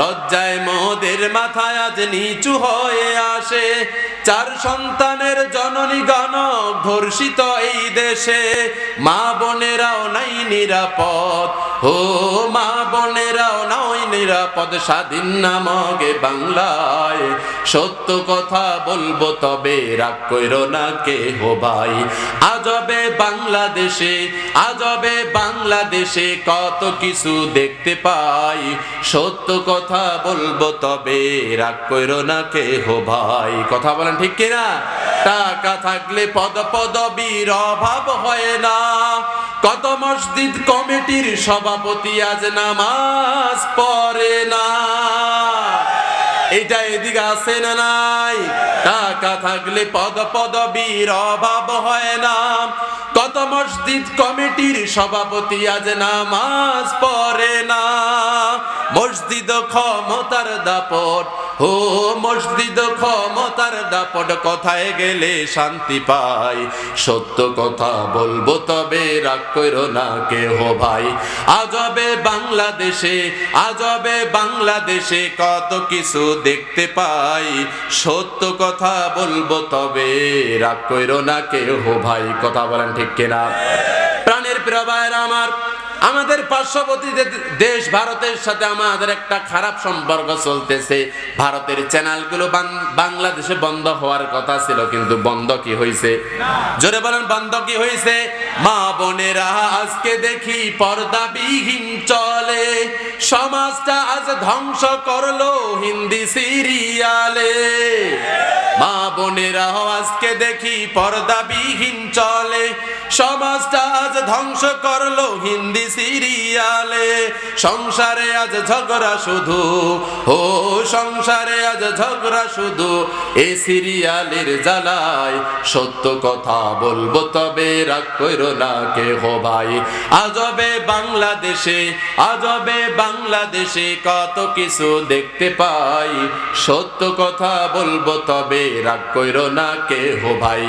লজ্জায় মোদের মাথায় আজ নিচু হয়ে আসে। চার সন্তানের জননী গণ ধর্ষিত এই দেশে। মা বোনেরাও নাই নিরাপদ। ও মা বোনেরাও নাই নিরাপদ। স্বাধীন নামগে বাংলায় সত্য কথা বলব তবে রাগ কইর না কে হো ভাই। আজবে বাংলাদেশে আজবে বাংলাদেশে কত কিছু দেখতে পাই। সত্য কথা বলব তবে রাগ কইর না কে হো ভাই। কথা বলেন ঠিক কিনা? টাকা থাকলে পদ পদবীর অভাব হয় না। কত মসজিদ কমিটির সভাপতি আজ নামাজ পড়ে না। এটা এদিকে আছে না নাই? টাকা থাকলে পদ পদবীর অভাব হয় না। কত মসজিদ কমিটির সভাপতি আজ নামাজ পড়ে। মসজিদ ক্ষমতার দাপট ও মসজিদ ক্ষমতার দাপট, কথায় গেলে শান্তি পাই। সত্য কথা বলব তবে রাগ করো না কেহ ভাই। আজবে বাংলাদেশে আজবে বাংলাদেশে কত কিছু দেখতে পাই। সত্য কথা বলব তবে রাগ করো না কেহ ভাই। কথা বলেন ঠিক কিনা? প্রাণের প্রিয় আমার আমাদের পার্শ্ববর্তী দেশ ভারতের সাথে আমাদের একটা খারাপ সম্পর্ক চলতেছে। ভারতের চ্যানেলগুলো বাংলাদেশে বন্ধ হওয়ার কথা ছিল, কিন্তু বন্ধ কি হয়েছে জোরে বলেন, বন্ধ কি হয়েছে মা বোনেরা, আজকে দেখি পর্দাবিহীন চলে। সমাজটা আজ ধ্বংস করল হিন্দি সিরিয়ালে। মা বোনেরা, আজকে দেখি পর্দাবিহীন চলে। সমাজটা আজ ধ্বংস করল হিন্দি সিরিয়ালে। সংসারে আজ ঝগড়া শুধু, ও সংসারে আজ ঝগড়া শুধু। এ সিরিয়ালের জ্বালায় সত্য কথা বলব তবে রাগ কইরো না কে হো ভাই। আজবে বাংলাদেশে, আজবে বাংলাদেশে কত কিছু দেখতে পাই। সত্য কথা বলব তবে রাগ কইরো না কে হো ভাই।